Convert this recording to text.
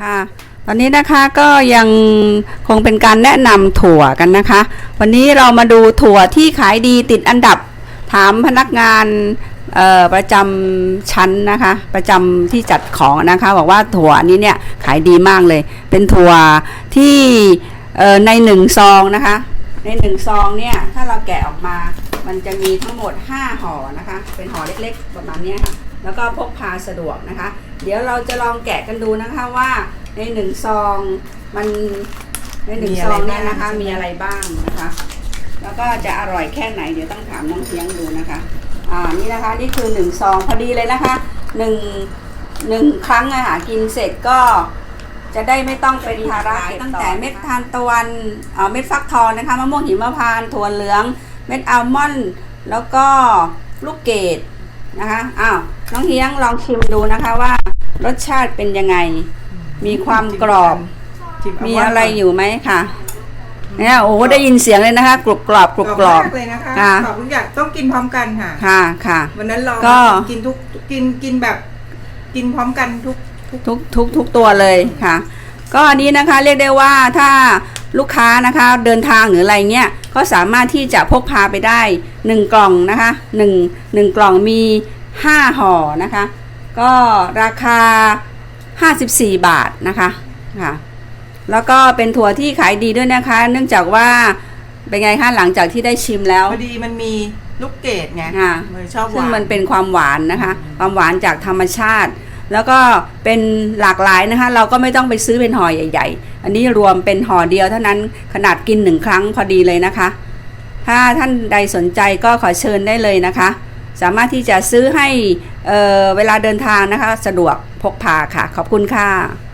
ค่ะ ตอนนี้นะคะก็ยังคงเป็นการแนะนำถั่วกันนะคะ วันนี้เรามาดูถั่วที่ขายดีติดอันดับถามพนักงานประจำชั้นนะคะ ประจำที่จัดของนะคะ บอกว่าถั่วนี้เนี่ยขายดีมากเลย เป็นถั่วที่ในหนึ่งซองนะคะ ในหนึ่งซองเนี่ยถ้าเราแกะออกมา มันจะมีทั้งหมด 5ห่อนะคะ เป็นห่อเล็กๆประมาณเนี้ยค่ะแล้วก็พกพาสะดวกนะคะ เดี๋ยวเราจะลองแกะกันดูนะคะว่าในหนึ่งซองมันในหนึ่งมีซอะไรองเนี่ยนะคะบ้างใช่ไหมมีอะไรบ้างนะคะ แล้วก็จะอร่อยแค่ไหนเดี๋ยวต้องถามน้องเทียงดูนะคะอ่านี่นะคะนี่คือหนึ่งซองพอดีเลยนะคะหนึ่งหนึ่งครั้งอะค่ะกินเสร็จก็จะได้ไม่ต้องเป็นภาระตั้งแต่เม็ดทานตะวันเอ่อเม็ดฟักทองนะคะมะม่วงหิมพานต์ถั่วเหลือง เม็ดอัลมอนด์แล้วก็ลูกเกด นะคะอ้าวน้องเฮียงลองชิมดูนะคะว่า รสชาติเป็นยังไง มีความกรอบชิเามีว่าอะไรอยู่ไหมค่ะเนี่ยโอ้โหได้ยินเสียงเลยนะคะ กรุบกรอบกรุบกรอบ มากเลยนะคะค่ะ กรอบทุกอย่างต้องกินพร้อมกันค่ะ ค่ะค่ะ วันนั้นลองก็ กินทุกกินกินแบบ กินพร้อมกันทุกทุกทุกทุกทุกตัวเลยค่ะ ก็อันนี้นะคะเรียกได้ว่าถ้า ลูกค้านะคะเดินทางหรืออะไรเงี้ยก็สามารถที่จะพกพาไปได้ 1 กล่องนะคะ1 1กล่องมี 5 ห่อนะคะ ก็ราคา 54 บาทนะคะค่ะแล้วก็เป็นถั่วที่ขายดีด้วยนะคะ เนื่องจากว่าเป็นไงคะหลังจากที่ได้ชิมแล้วพอดีมันมีลูกเกดไงค่ะเลยชอบหซึ่งวานมันเป็นความหวานนะคะ ความหวานจากธรรมชาติ แล้วก็เป็นหลากหลายนะคะ เราก็ไม่ต้องไปซื้อเป็นห่อใหญ่ ๆ อันนี้รวมเป็นห่อเดียวเท่านั้นขนาดกินหนึ่งครั้งพอดีเลยนะคะ ถ้าท่านใดสนใจก็ขอเชิญได้เลยนะคะ สามารถที่จะซื้อให้เอ่อเวลาเดินทางนะคะ สะดวกพกพาค่ะ ขอบคุณค่ะ